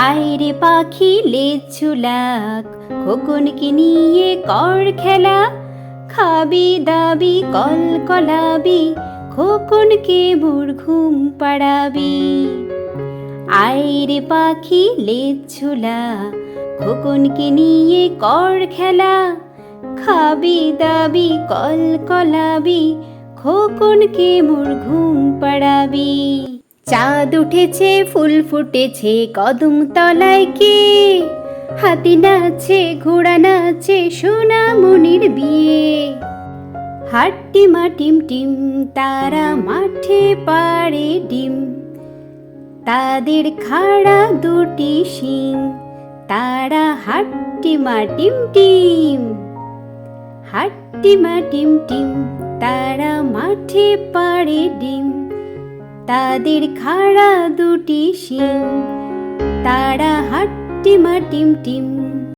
আয়রে পাখি লেজ ঝুলাক খোকনকে নিয়ে কর খেলা? খাবি দাবি, কল কলাবি খোকনকে মোর ঘুম পাড়াবি? আয়রে পাখি লেজ ঝুলা খোকনকে নিয়ে কর খেলা? খাবি দাবি, কল কলাবি খোকনকে মোর ঘুম পাড়াবি? চাঁদ উঠেছে, ফুল ফুটেছে, কদম তলায় কে? হাতি নাচে, ঘোড়া নাচে সোনা মনির বিয়ে। হাট্টি মা টিম টিম তারা মাঠে পাড়ে ডিম। তাদের খাড়া দুটি শিং, তারা হাট্টি মা টিম। হাট্টি টিম টিম, তারা মাঠে পাড়ে ডিম। তাদের খাড়া দুটি শিং তারা হাট্টি মা টিম টিম।